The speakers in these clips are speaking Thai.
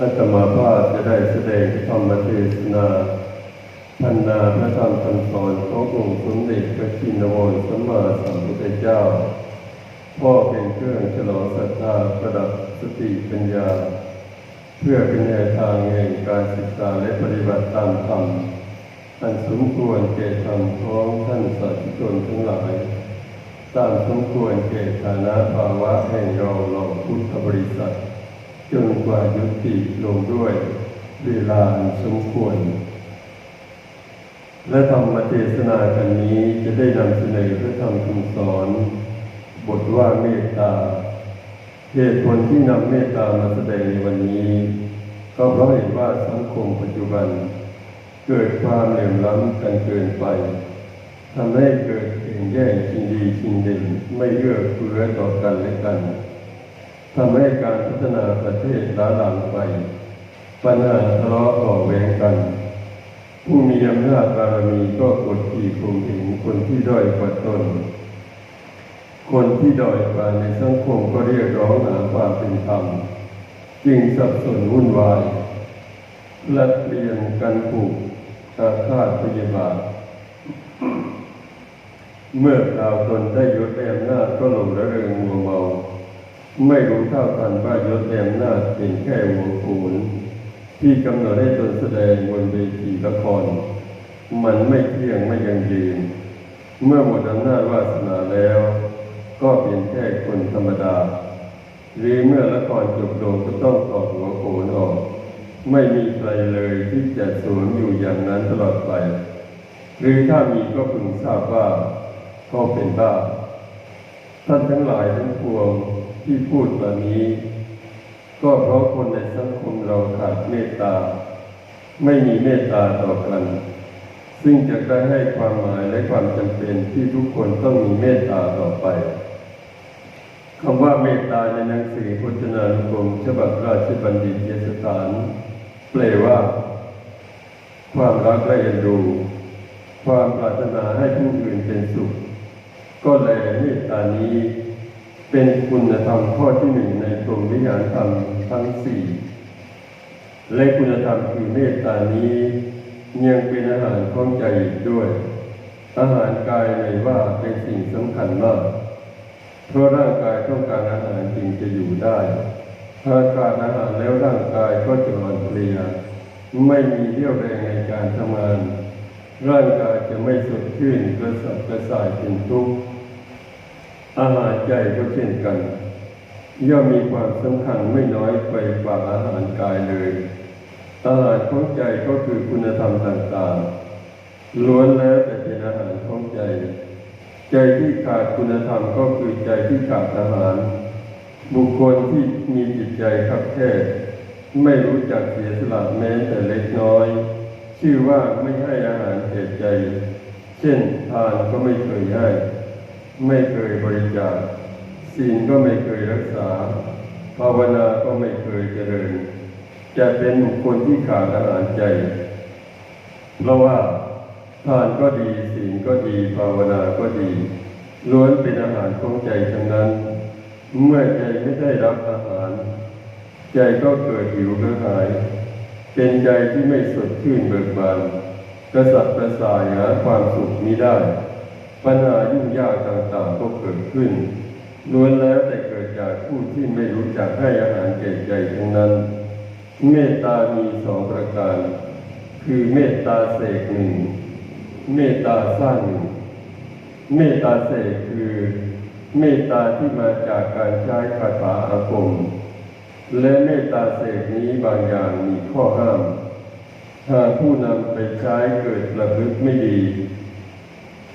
อาตมาภาพจะได้แสดงธรรมเทศนาพันนาพระธรรมคำสอนขององค์สมเด็จพระจินวรสัมมาสัมพุทธเจ้า พ่อเป็นเครื่องฉลองศรัทธาประดับสติปัญญา เพื่อเป็นแนวทางแห่งการศึกษาและปฏิบัติตามธรรมอันสมควรแก่ธรรมของท่านสาธุชนทั้งหลาย ตามสมควรแก่ฐานะภาวะแห่งเราเราพุทธบริษัท จนกว่ายุติลงด้วยเวลาสมควร และธรรมเทศนากันนี้จะได้นำเสนอพระธรรมคำสอน บทว่าเมตตาเหตุผลที่นำเมตตามาแสดงในวันนี้ ก็เพราะเห็นว่าสังคมปัจจุบัน เกิดความเหลื่อมล้ำกันเกินไปทำให้เกิดแข่งแย่งชิงดีชิงเด่นไม่เอื้อเฟื้อต่อกันและกัน ทำให้การพัฒนาประเทศล้าหลังไป ปัญหาทะเลาะต่อแหวงกัน ผู้มีอำนาจบารมีก็กดขี่ข่มเหงคนที่ด้อยกว่าตน คนที่ด้อยกว่าในสังคมก็เรียกร้องหาความเป็นธรรมจึงสับสนวุ่นวายแลัดเลียนกันผูกอาฆาตพยาบาทเมื่อคราวตนได้ยศแอมนาจก็หลงระเริงมัวเมา ไม่รู้เท่าทันว่ายศแอมนาเป็นแค่หัวปูนที่กำหนดให้ตนแสดงบนเวทีละคร มันไม่เที่ยงไม่ยังยืน เมื่อหมดอำนาจวาสนาแล้ว ก็เป็นแค่คนธรรมดา หรือเมื่อละครจบลงก็ต้องตอดหัวโขนออก ไม่มีใครเลยที่จะสวมอยู่อย่างนั้นตลอดไป หรือถ้ามีก็พึงทราบว่าก็เป็นบ้า ท่านทั้งหลายทั้งปวงที่พูดมานี้ ก็เพราะคนในสังคมเราขาดเมตตา ไม่มีเมตตาต่อกัน ซึ่งจะได้ให้ความหมายและความจำเป็นที่ทุกคนต้องมีเมตตาต่อไปคำว่าเมตตาในหนังสือพจนานุกรมฉบับราชบัณฑิตยสถานแปลว่า ความรักและเอ็นดู ความปรารถนาให้ผู้อื่นเป็นสุข ก็แลเมตตานี้ เป็นคุณธรรมข้อที่หนึ่งในกรมวิหารธรรมทั้งสี่และคุณธรรมคือเมตตานี้ยังเป็นอาหารของใจด้วย อาหารกายในว่าเป็นสิ่งสำคัญมากเพราะร่างกายต้องการอาหารจึงจะอยู่ได้ถ้าขาดอาหารแล้วร่างกายก็จะอ่อนเพลียไม่มีเรี่ยวแรงในการทำงาน ร่างกายจะไม่สดชื่นกระสับกระส่ายเป็นทุกข์ อาหารใจก็เช่นกัน ย่อมมีความสำคัญไม่น้อยไปกว่าอาหารกายเลย อาหารของใจก็คือคุณธรรมต่างๆล้วนแล้วแต่เป็นอาหารของใจ ใจที่ขาดคุณธรรมก็คือใจที่ขาดอาหาร บุคคลที่มีจิตใจขับแคบไม่รู้จักเสียสละแม้แต่เล็กน้อย ชื่อว่าไม่ให้อาหารแก่ใจ เช่นทานก็ไม่เคยให้ ไม่เคยบริจาคศีลก็ไม่เคยรักษา ภาวนาก็ไม่เคยเจริญ จะเป็นบุคคลที่ขาดอาหารใจ เพราะว่าทานก็ดีศีลก็ดี ภาวนาก็ดีล้วนเป็นอาหารของใจทั้งนั้น เมื่อใจไม่ได้รับอาหาร ใจก็เกิดหิวกระหาย เป็นใจที่ไม่สดชื่นเบิกบานกระสับกระส่ายหาความสุขมิได้ ปัญหายุ่งยากต่างๆก็เกิดขึ้นล้วนแล้วแต่เกิดจากผู้ที่ไม่รู้จักให้อาหารแก่ใจทั้งนั้น เมตตามีสองประการ คือเมตตาเสกหนึ่งเมตตาสร้างหนึ่งเมตตาเสกคือ เมตตาที่มาจากการใช้คาถาอาคมและเมตตาเสกนี้บางอย่างมีข้อห้ามหากผู้นำไปใช้เกิดประพฤติไม่ดี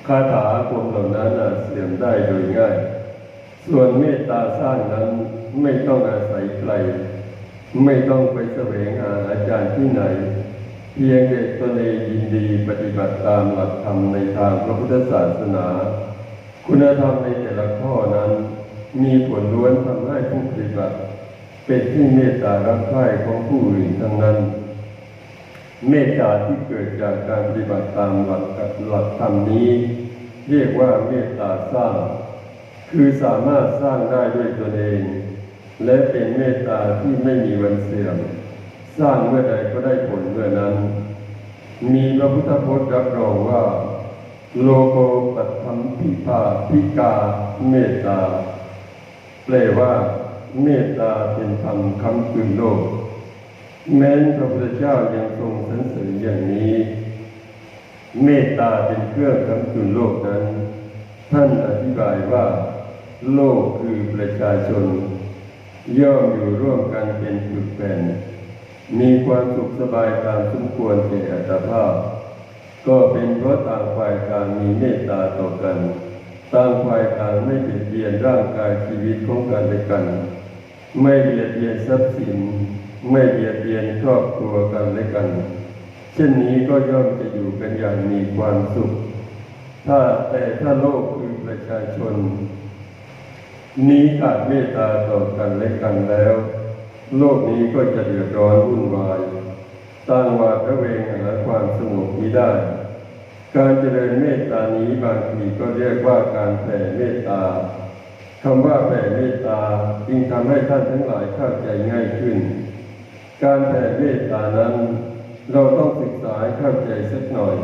คาถาคมเหล่านั้นเสื่อมได้โดยง่าย ส่วนเมตตาสร้างนั้นไม่ต้องอาศัยใคร ไม่ต้องไปแสวงหาอาจารย์ที่ไหน เพียงแต่ตนเองยินดีปฏิบัติตามหลักธรรมในทางพระพุทธศาสนา คุณธรรมในแต่ละข้อนั้น มีผลล้วนทำให้ผู้ปฏิบัติ เป็นที่เมตตารักใคร่ของผู้อื่นทั้งนั้น เมตตาที่เกิดจากการปฏิบัติตามหลักหลักธรรมนี้ เรียกว่าเมตตาสร้าง คือสามารถสร้างได้ด้วยตนเอง และเป็นเมตตาที่ไม่มีวันเสื่อม สร้างเมื่อใดก็ได้ผลเมื่อนั้น มีพระพุทธพจน์รับรองว่า โลโกปัตถมพิภาพิกาเมตตาแปลว่า เมตตาเป็นธรรมคำจุนโลก แม้นพระพุทธเจ้ายังทรงสรรเสริญอย่างนี้ เมตตาเป็นเครื่องคำจุนโลกนั้น ท่านอธิบายว่า โลกคือประชาชน ย่อมอยู่ร่วมกันเป็นจุดแผ่นมีความสุขสบายตามสมควรแก่อัตภาพ ก็เป็นเพราะต่างฝ่ายต่างมีเมตตาต่อกันต่างฝ่ายต่างไม่เบียดเบียนร่างกายชีวิตของกันและกัน ไม่เบียดเบียนทรัพย์สิน ไม่เบียดเบียนครอบครัวกันและกัน เช่นนี้ก็ย่อมจะอยู่กันอย่างมีความสุข ถ้าแต่ถ้าโลกคือประชาชน นี้ขาดเมตตาต่อกันและกันแล้ว โลกนี้ก็จะเดือดร้อนวุ่นวายต่างวาดระแวงหาความสงบมิได้ การเจริญเมตตานี้บางทีก็เรียกว่าการแผ่เมตตาคำว่าแผ่เมตตาจึงทำให้ท่านทั้งหลายเข้าใจง่ายขึ้น การแผ่เมตตานั้น เราต้องศึกษาเข้าใจสักหน่อย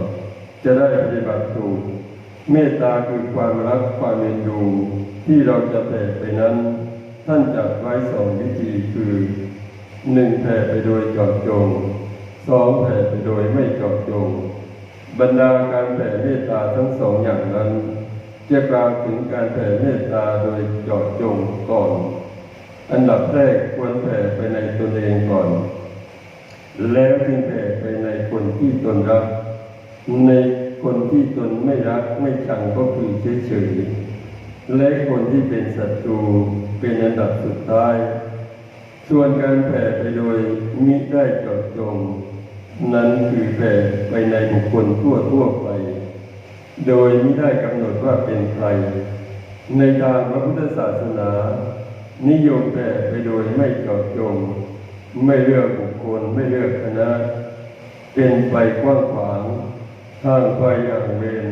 จะได้ปฏิบัติถูก เมตตาคือความรักความเอ็นดูที่เราจะแผ่ไปนั้น ท่านจัดไว้สองวิธีคือหนึ่งแผ่ไปโดยเจาะจงสองแผ่ไปโดยไม่เจาะจง บรรดาการแผ่เมตตาทั้งสองอย่างนั้นจะกล่าวถึงการแผ่เมตตาโดยเจาะจงก่อน อันดับแรกควรแผ่ไปในตนเองก่อน แล้วจึงแผ่ไปในคนที่ตนรัก ในคนที่ตนไม่รักไม่ชังก็คือเฉยๆและคนที่เป็นศัตรูเป็นอันดับสุดท้ายส่วนการแผ่ไปโดยมิได้เจาะจง นั้นคือแผ่ไปในบุคคลทั่วทั่วๆไป โดยมิได้กำหนดว่าเป็นใคร ในทางพระพุทธศาสนา นิยมแผ่ไปโดยไม่เจาะจง ไม่เลือกบุคคลไม่เลือกคณะ เป็นไปกว้างขวางทางไปอย่างเวร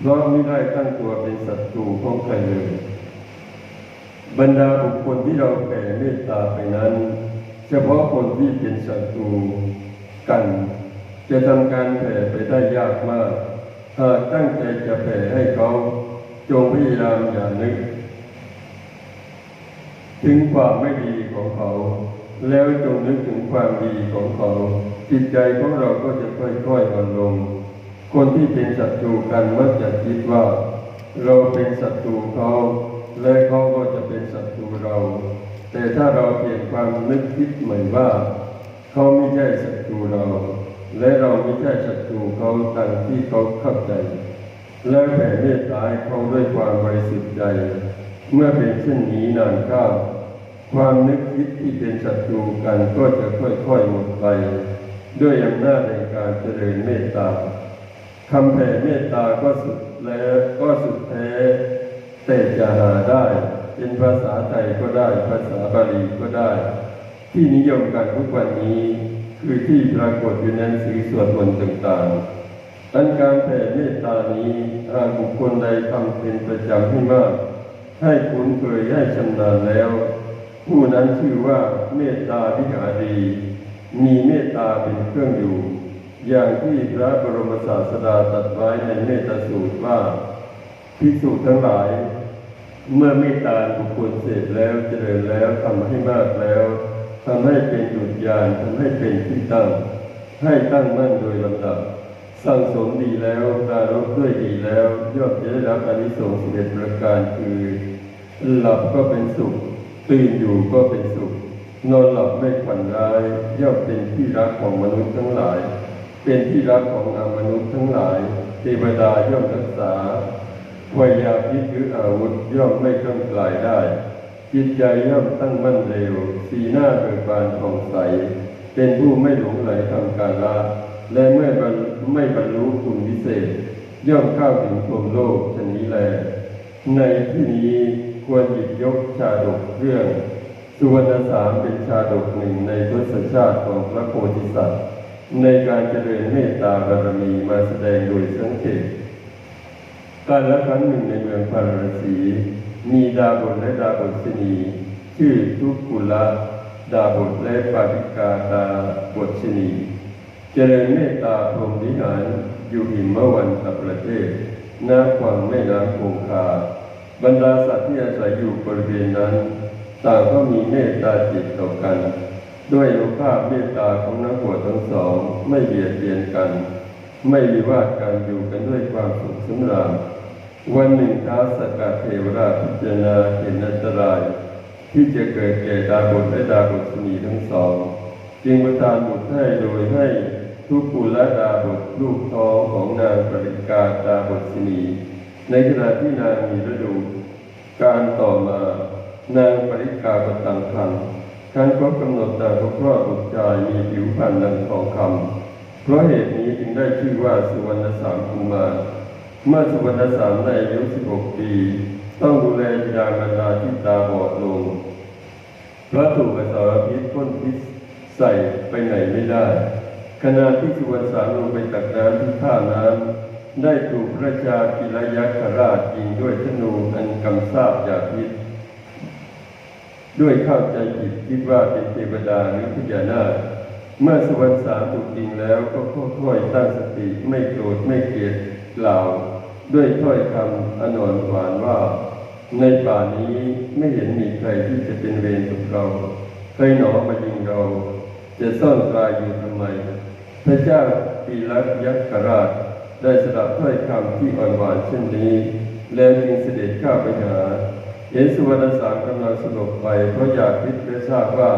เพราะไม่ได้ตั้งตัวเป็นศัตรูของใครเลยบรรดาบุคคลที่เราแผ่เมตตาไปนั้น เฉพาะคนที่เป็นศัตรูกัน จะทำการแผ่ไปได้ยากมากหากตั้งใจจะแผ่ให้เขา จงพยายามอย่านึก ถึงความไม่ดีของเขา แล้วจงนึกถึงความดีของเขา จิตใจของเราก็จะค่อยๆอ่อนลง คนที่เป็นศัตรูกันมักจะคิดว่า เราเป็นศัตรูเขา และเขาก็จะเป็นศัตรูเรา แต่ถ้าเราเปลี่ยนความนึกคิดใหม่ว่า เขาไม่ใช่ศัตรูเรา และเราไม่ใช่ศัตรูเขาตามที่เขาเข้าใจ แล้วแผ่เมตตาให้เขาด้วยความบริสุทธิ์ใจ เมื่อเป็นเช่นนี้นานเข้าความนึกคิดที่เป็นศัตรูกันก็จะค่อยๆหมดไป ด้วยอำนาจในการเจริญเมตตาคำแผ่เมตตาก็สุดแล้วก็สุดแท้แต่จะหาได้ เป็นภาษาไทยก็ได้ ภาษาบาลีก็ได้ ที่นิยมกันทุกวันนี้ คือที่ปรากฏอยู่ในหนังสือสวดมนต์ต่างๆอันการแผ่เมตตานี้หากบุคคลใดทำเป็นประจำให้มาก ให้คุ้นเคยให้ชำนาญแล้ว ผู้นั้นชื่อว่าเมตตาวิหารี มีเมตตาเป็นเครื่องอยู่ อย่างที่พระบรมศาสดาตรัสไว้ในเมตตาสูตรว่าภิกษุทั้งหลาย เมื่อเมตตาบุคคลเสร็จแล้วเจริญแล้วทำให้มากแล้วทำให้เป็นหยุดยานทำให้เป็นที่ตั้ง ให้ตั้งมั่นโดยลำดับสั่งสมดีแล้วปรารบด้วยดีแล้วย่อมจะได้รับอนิสงส์สิบเอ็ดประการคือ หลับก็เป็นสุข ตื่นอยู่ก็เป็นสุข นอนหลับไม่ฝันร้ายย่อมเป็นที่รักของมนุษย์ทั้งหลาย เป็นที่รักของอามนุษย์ทั้งหลาย เทวดาย่อมรักษาพยาพิษหรืออาวุธย่อมไม่กำกลายได้ จิตใจย่อมตั้งมั่นเร็ว สีหน้าเบิกบานผ่องใส เป็นผู้ไม่หลงไหลทำการละ และเมื่อบรรไม่บรรลุคุณวิเศษ ย่อมเข้าถึงพรมโลกชนนี้แล ในที่นี้ ควรหยิบยกชาดกเรื่อง สุวรรณสามเป็นชาดกหนึ่งในทศชาติของพระโพธิสัตว์ ในการเจริญเมตตาบารมีมาแสดงโดยสังเกตการละครั้งหนึ่งในเมืองพาราสี มีดาบทและดาบทชนีชื่อทุกุละดาบทและปาติกาตาบทชนีเจริญเมตตาพรหมวิหารอยู่หิมวันตประเทศน้ำฝั่งแม่น้ำคงคา บรรดาสัตว์ที่อาศัยอยู่บริเวณนั้น ต่างก็มีเมตตาจิตต่อกัน ด้วยอนุภาพเมตตาของนักบวชทั้งสองไม่เบียดเบียนกัน ไม่วิวาทกันอยู่กันด้วยความสุขสำราญวันหนึ่งท้าสกกัดเทวราชพิจารณาเห็นอันตราย ที่จะเกิดแก่ดาบทและดาบทสนีทั้งสอง จึงประทานบุตรให้โดยให้ทุกปุละดาบทลูกท้องของนางปริกาดาบทสนี ในขณะที่นางมีฤดู การต่อมานางปริกาประตังคันครั้นครบกำหนดนางก็คลอดบุตรชายมีผิวพรรณดังทองคำเพราะเหตุนี้จึงได้ชื่อว่าสุวรรณสามกุมารเมื่อสุวรรณสามในอายุ16ปี ต้องดูแลบิดามารดาที่ตาบอดลงพระถูกอสรพิษพ่นพิษใส่ไปไหนไม่ได้ขณะที่สุวรรณสามลงไปตักน้ำที่ท่าน้ำ ได้ถูกพระชากิรยักษราชยิงด้วยธนูอันกำซาบยาพิษด้วยเข้าใจผิดคิดว่าเป็นเทวดาหรือพญานาคเมื่อสวรรณสามถูกยิงแล้วก็ค่อยๆตั้งสติไม่โกรธไม่เกลียดกล่าว ด้วยถ้อยคำอนอนหวานว่า ในป่านี้ไม่เห็นมีใครที่จะเป็นเวรกับเราใครหนอมายิงเรา จะซ่อนกายอยู่ทำไม พระเจ้าปีรักยักษราช ได้สดับถ้อยคำที่อ่อนหวานเช่นนี้ แล้วจึงเสด็จข้าไปหา เห็นสุวรรณสามกำลังสลบไปเพราะอยากพิจและทราบว่า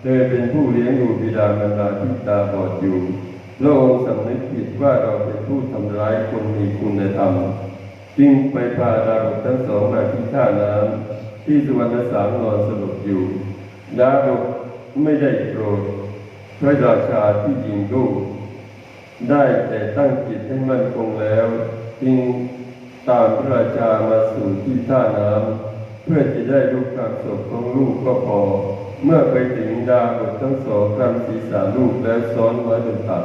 เธอเป็นผู้เลี้ยงดูบิดามารดาที่ตาบอดอยู่พระองค์สำนึกผิดว่าเราเป็นผู้ทำร้ายคนมีคุณธรรมจึงไปพาดาบททั้งสองมาที่ท่าน้ำที่สุวรรณสามนอนสลบอยู่ดาบไม่ได้โกรธพระราชาที่ยิงลูก ได้แต่ตั้งจิตให้มั่นคงแล้วจึงตามพระราชามาสู่ที่ท่าน้ำเพื่อจะได้ลูกกับศพของลูกก็พอ เมื่อไปถึงดาบททั้งสองกำศีรษะลูกแล้วซ้อนไว้บนตัก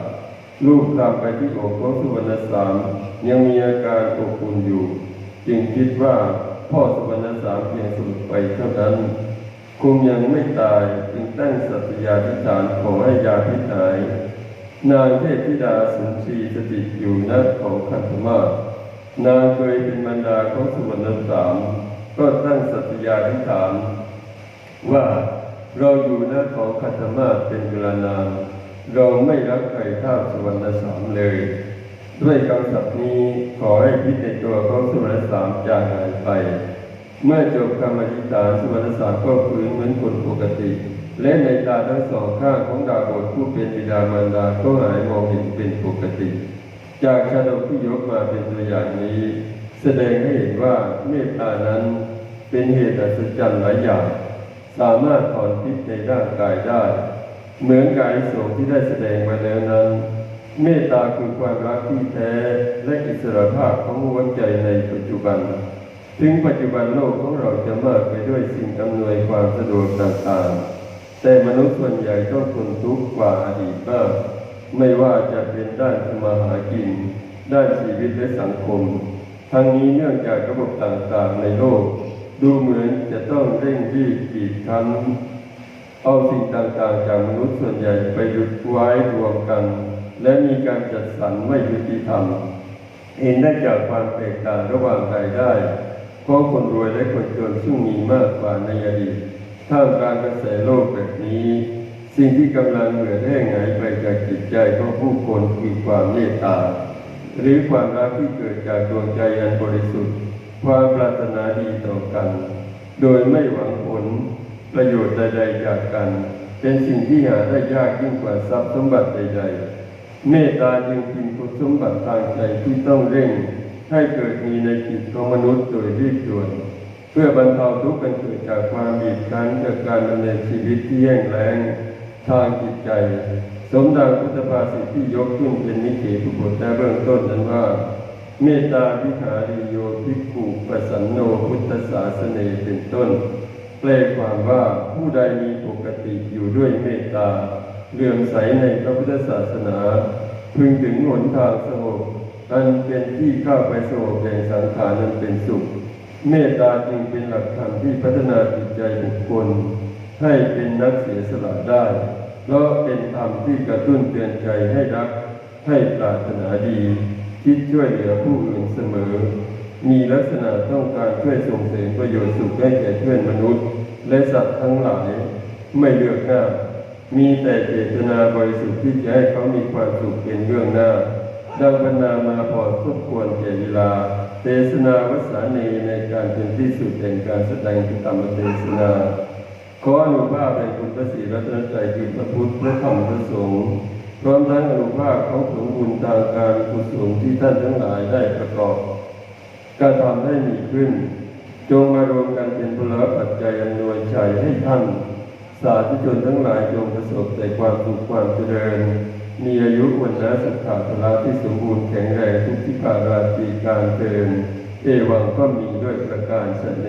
ลูกกลับไปที่อกของสุวรรณสามยังมีอาการอบอุ่นอยู่ จึงคิดว่าพ่อสุวรรณสามเพียงสลบไปเท่านั้น คงยังไม่ตายจึงตั้งสัตยาธิษฐานขอให้ยาพิษหาย นางเทพธิดาสุนทรีสถิตอยู่ณของคันธมาศนางเคยเป็นมารดาของสุวรรณสามก็ตั้งสัตยาธิษฐานว่าเราอยู่ณของคันธมาศเป็นเวลานาน เราไม่รักใครเท่าสุวรรณสามเลย ด้วยคำศัพท์นี้ขอให้พิษในตัวของสุวรรณสามจางหายไป เมื่อจบคำอธิษฐานสุวรรณสามก็ฟื้นเหมือนคนปกติ และในตาทั้งสองข้างของดาบทผู้เป็นบิดามารดาก็หายมองเห็นเป็นปกติ จากชาดกที่ยกมาเป็นตัวอย่างนี้ แสดงให้เห็นว่าเมตตานั้นเป็นเหตุอัศจรรย์หลายอย่าง สามารถถอนพิษในร่างกายได้ เหมือนกายสงที่ได้แสดงมาแล้วนั้น เมตตาคือความรักที่แท้และอิสรภาพของหัวใจในปัจจุบันถึงปัจจุบันโลกของเราจะมากไปด้วยสิ่งอำนวยความสะดวกต่างๆ แต่มนุษย์ส่วนใหญ่ต้องทนทุกข์กว่าอดีตมากไม่ว่าจะเป็นด้านสมาหากิน ด้านชีวิตและสังคม ทั้งนี้เนื่องจากระบบต่างๆในโลก ดูเหมือนจะต้องเร่งรีบกีดคั้นเอาสิ่งต่างๆจากมนุษย์ส่วนใหญ่ไปหยุดไว้รวมกัน และมีการจัดสรรไม่ยุติธรรมเห็นได้จากความแตกต่างระหว่างรายได้ของคนรวยและคนจนซึ่งมีมากกว่าในอดีต ท่ามกลางกระแสโลกแบบนี้ สิ่งที่กำลังเหลือแห้งหายไปจากจิตใจของผู้คนคือความเมตตา หรือความรักที่เกิดจากดวงใจอันบริสุทธิ์ ความปรารถนาดีต่อกัน โดยไม่หวังผลประโยชน์ใดๆจากกัน เป็นสิ่งที่หาได้ยากยิ่งกว่าทรัพย์สมบัติใดๆ เมตตาจึงเป็นคุณสมบัติทางใจที่ต้องเร่ง ให้เกิดมีในจิตของมนุษย์โดยรีบด่วน เพื่อบรรเทาทุกข์กันเกิดจากความบีบคั้นจากการดำเนินชีวิตที่แย่งแรงทางจิตใจ สมดังพุทธภาษิตที่ยกขึ้นเป็นนิเขปุบทในเบื้องต้นนั้นว่า เมตตาวิหาริโยภิกขุปสันโนพุทธศาสนเป็นต้นแปลความว่าผู้ใดมีปกติอยู่ด้วยเมตตาเลื่อมใสในพระพุทธศาสนา พึงถึงหนทางสงบอันเป็นที่เข้าไปสงบแห่งสังขารนั้นเป็นสุข เมตตาจึงเป็นหลักธรรมที่พัฒนาจิตใจบุคคล ให้เป็นนักเสียสละได้เพราะเป็นธรรมที่กระตุ้นเตือนใจให้รัก ให้ปรารถนาดี คิดช่วยเหลือผู้อื่นเสมอ มีลักษณะต้องการช่วยส่งเสริมประโยชน์สุขให้แก่เพื่อนมนุษย์ และสัตว์ทั้งหลาย ไม่เลือกหน้า มีแต่เจตนาบริสุทธิ์ที่จะให้เขามีความสุขเป็นเรื่องหน้า ดังบรรณามาพอสมควรแก่เวลา เทศนาวสานีในการเป็นที่สุดแห่งการแสดงธรรมเทศนาขออนุภาพแห่งคุณพระศรีรัตนตรัยคือพระพุทธพระธรรมพระสงฆ์พร้อมทั้งอนุภาพของผลบุญทางการกุศลที่ท่านทั้งหลายได้ประกอบการทำให้มีขึ้น จงมารวมกันเป็นพลปัจจัยอำนวยชัยให้ท่าน สาธุชนทั้งหลายจงประสบแต่ความสุขความเจริญ มีอายุวันนะสุขภาพละที่สมบูรณ์แข็งแรงทุกที่ภาราตีการเทินเอวังก็มีด้วยประการชนนี้